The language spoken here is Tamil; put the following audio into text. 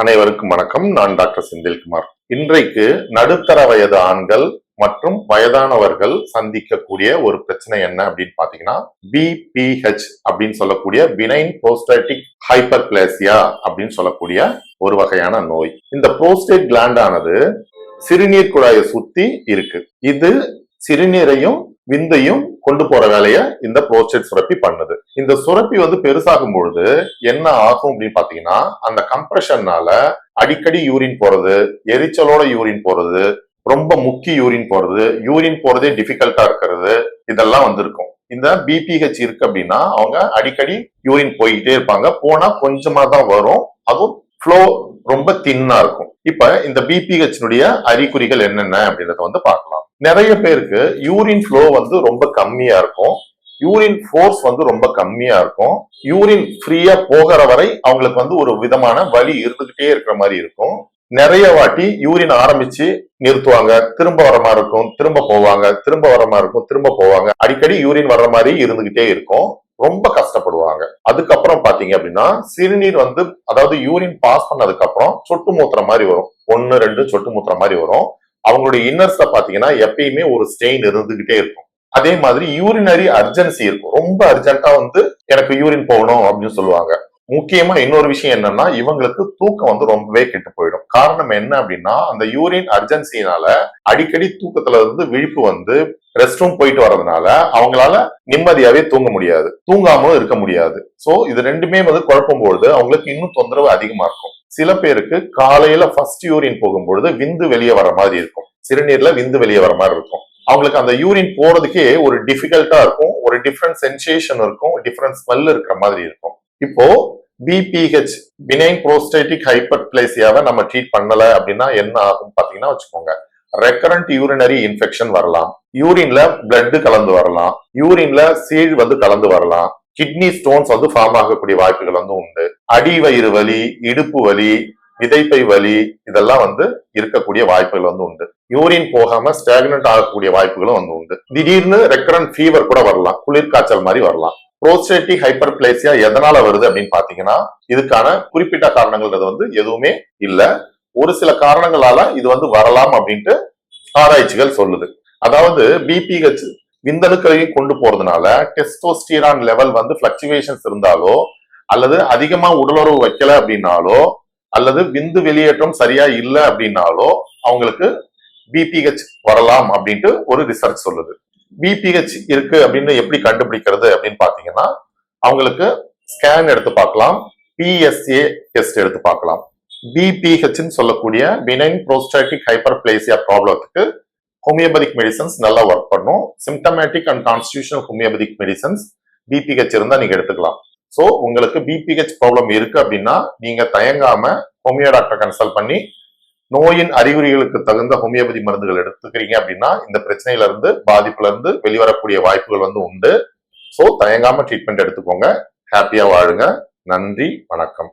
அனைவருக்கும் வணக்கம். நான் டாக்டர் செந்தில்குமார். இன்றைக்கு நடுத்தர வயது ஆண்கள் மற்றும் வயதானவர்கள் சந்திக்கக்கூடிய ஒரு பிரச்சனை என்ன அப்படின்னு பாத்தீங்கன்னா பிபிஹெச் அப்படின்னு சொல்லக்கூடிய பினைன் புரோஸ்டாட்டிக் ஹைப்பர்பிளேசியா அப்படின்னு சொல்லக்கூடிய ஒரு வகையான நோய். இந்த புரோஸ்டேட் கிளாண்ட் ஆனது சிறுநீர் குழாயை சுத்தி இருக்கு. இது சிறுநீரையும் விந்தையும் கொண்டு போற வேலையை இந்த புரோஸ்டேட் சுரப்பி பண்ணுது. இந்த சுரப்பி வந்து பெருசாகும் பொழுது என்ன ஆகும் அப்படின்னு பாத்தீங்கன்னா அந்த கம்ப்ரெஷன்னால அடிக்கடி யூரின் போறது எரிச்சலோட யூரின் போறது ரொம்ப முக்கி யூரின் போறது யூரின் போறதே டிஃபிகல்ட்டா இருக்கிறது இதெல்லாம் வந்திருக்கும். இந்த பிபிஹெச் இருக்கு அப்படின்னா அவங்க அடிக்கடி யூரின் போய்கிட்டே இருப்பாங்க. போனா கொஞ்சமா தான் வரும். அதுவும் ஃப்ளோ ரொம்ப தின்னா இருக்கும். இப்ப இந்த பிபிஹெச்னுடைய அறிகுறிகள் என்னென்ன அப்படின்றத வந்து பார்க்கலாம். நிறைய பேருக்கு யூரின் ஃப்ளோ வந்து ரொம்ப கம்மியா இருக்கும். யூரின் ஃபோர்ஸ் வந்து ரொம்ப கம்மியா இருக்கும். யூரின் ஃப்ரீயா போகிற வரை அவங்களுக்கு வந்து ஒரு விதமான வலி இருந்துகிட்டே இருக்கிற மாதிரி இருக்கும். நிறைய வாட்டி யூரின் ஆரம்பிச்சு நிறுத்துவாங்க. திரும்ப வர மாதிரி இருக்கும். திரும்ப போவாங்க. திரும்ப வர மாதிரி இருக்கும். திரும்ப போவாங்க. அடிக்கடி யூரின் வர்ற மாதிரி இருந்துகிட்டே இருக்கும். ரொம்ப கஷ்டப்படுவாங்க. அதுக்கப்புறம் பாத்தீங்க அப்படின்னா சிறுநீர் வந்து அதாவது யூரின் பாஸ் பண்ணதுக்கு அப்புறம் சொட்டு மூத்துற மாதிரி வரும். ஒன்னு ரெண்டு சொட்டு மூத்துற மாதிரி வரும். அவங்களுடைய இன்னர்ஸ்ல பாத்தீங்கன்னா எப்பயுமே ஒரு ஸ்டெயின் இருந்துகிட்டே இருக்கும். அதே மாதிரி யூரினரி அர்ஜென்சி இருக்கும். ரொம்ப அர்ஜென்ட்டா வந்து எனக்கு யூரின் போகணும் அப்படின்னு சொல்லுவாங்க. முக்கியமா இன்னொரு விஷயம் என்னன்னா இவங்களுக்கு தூக்கம் வந்து ரொம்பவே கெட்டு போயிடும். காரணம் என்ன அப்படின்னா அந்த யூரின் அர்ஜென்சினால அடிக்கடி தூக்கத்துல இருந்து விழிப்பு வந்து ரெஸ்ட் ரூம் போயிட்டு வர்றதுனால அவங்களால நிம்மதியாவே தூங்க முடியாது. தூங்காமலும் இருக்க முடியாது. சோ இது ரெண்டுமே வந்து குழப்பும் பொழுது அவங்களுக்கு இன்னும் தொந்தரவு அதிகமா இருக்கும். சில பேருக்கு காலையில ஃபர்ஸ்ட் யூரின் போகும்பொழுது விந்து வெளியே வர மாதிரி இருக்கும். சிறுநீர்ல விந்து வெளியே வர மாதிரி இருக்கும். அவங்களுக்கு அந்த யூரின் போறதுக்கே ஒரு டிஃபிகல்ட்டா இருக்கும். ஒரு டிஃப்ரெண்ட் சென்சேஷன் இருக்கும். டிஃப்ரெண்ட் ஸ்மெல் இருக்கிற மாதிரி இருக்கும். இப்போ பிபிஹெச் பினைன் புரோஸ்டேட்டிக் ஹைப்பர்பிளேசியாவை நம்ம ட்ரீட் பண்ணல அப்படின்னா என்ன ஆகும் பாத்தீங்கன்னா வச்சுக்கோங்க. ரெக்கரண்ட் யூரினரி இன்ஃபெக்ஷன் வரலாம். யூரின்ல பிளட் கலந்து வரலாம். யூரின்ல சீழ் வந்து கலந்து வரலாம். கிட்னி ஸ்டோன்ஸ் வந்து ஃபார்ம் ஆகக்கூடிய வாய்ப்புகள் வந்து உண்டு. அடி வயிறு வலி இடுப்பு வலி விதைப்பை வலி இதெல்லாம் வந்து இருக்கக்கூடிய வாய்ப்புகள் வந்து உண்டு. யூரின் போகாம ஸ்டாக்னன்ட் ஆகக்கூடிய வாய்ப்புகளும் வந்து உண்டு. திடீர்னு ரெக்கரண்ட் ஃபீவர் கூட வரலாம். குளிர்காய்ச்சல் மாதிரி வரலாம். புரோஸ்டேட்டிக் ஹைப்பர் பிளேசியா எதனால வருது அப்படின்னு பாத்தீங்கன்னா இதுக்கான குறிப்பிட்ட காரணங்கள்ன்றது வந்து எதுவுமே இல்ல. ஒரு சில காரணங்களால இது வந்து வரலாம் அப்படின்ட்டு ஆராய்ச்சிகள் சொல்லுது. அதாவது பிபிஹெச் விந்தணுக்களையும் கொண்டு போறதுனால டெஸ்டோஸ்டீரான் லெவல் வந்து பிளக்சுவேஷன்ஸ் இருந்தாலோ அல்லது அதிகமா உடலுறவு வைக்கல அப்படின்னாலோ அல்லது விந்து வெளியேற்றம் சரியா இல்லை அப்படின்னாலோ அவங்களுக்கு பிபிஹெச் வரலாம் அப்படின்ட்டு ஒரு ரிசர்ச் சொல்லுது. பிபிஹெச் இருக்கு அப்படின்னு எப்படி கண்டுபிடிக்கிறது அப்படின்னு பாத்தீங்கன்னா அவங்களுக்கு ஸ்கேன் எடுத்து பார்க்கலாம். பிஎஸ்ஏ டெஸ்ட் எடுத்து பார்க்கலாம். பிபிஹெச்னு சொல்லக்கூடிய பினைன் ப்ரோஸ்டாட்டிக் ஹைப்பர் பிளேசியா ப்ராப்ளத்துக்கு ஹோமியோபதிக் மெடிசன்ஸ் நல்லா ஒர்க் பண்ணும். Symptomatic and constitutional homeopathic medicines BPH இருந்தா நீங்க எடுத்துக்கலாம். ஸோ உங்களுக்கு பிபிஹெச் ப்ராப்ளம் இருக்கு அப்படின்னா நீங்க தயங்காம ஹோமியோ டாக்டர் கன்சல்ட் பண்ணி நோயின் அறிகுறிகளுக்கு தகுந்த ஹோமியோபதி மருந்துகள் எடுத்துக்கிறீங்க அப்படின்னா இந்த பிரச்சனையில இருந்து பாதிப்புல இருந்து வெளிவரக்கூடிய வாய்ப்புகள் வந்து உண்டு. ஸோ தயங்காம ட்ரீட்மெண்ட் எடுத்துக்கோங்க. ஹாப்பியா வாழுங்க. நன்றி. வணக்கம்.